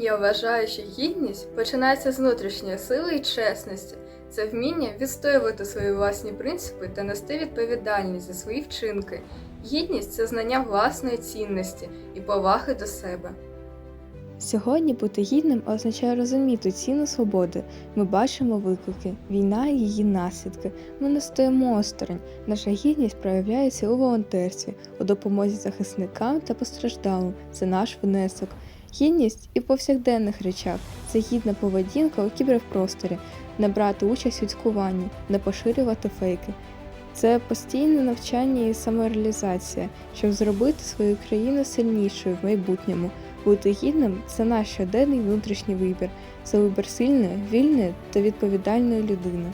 Я вважаю, що гідність починається з внутрішньої сили і чесності. Це вміння відстоювати свої власні принципи та нести відповідальність за свої вчинки. Гідність це знання власної цінності і поваги до себе. Сьогодні бути гідним означає розуміти ціну свободи. Ми бачимо виклики, війна і її наслідки. Ми не стоїмо осторонь. Наша гідність проявляється у волонтерстві, у допомозі захисникам та постраждалим. Це наш внесок. Гідність і в повсякденних речах це гідна поведінка у кіберпросторі, не брати участь у цькуванні, не поширювати фейки. Це постійне навчання і самореалізація, щоб зробити свою країну сильнішою в майбутньому. Бути гідним це наш щоденний внутрішній вибір, це вибір сильної, вільної та відповідальної людини.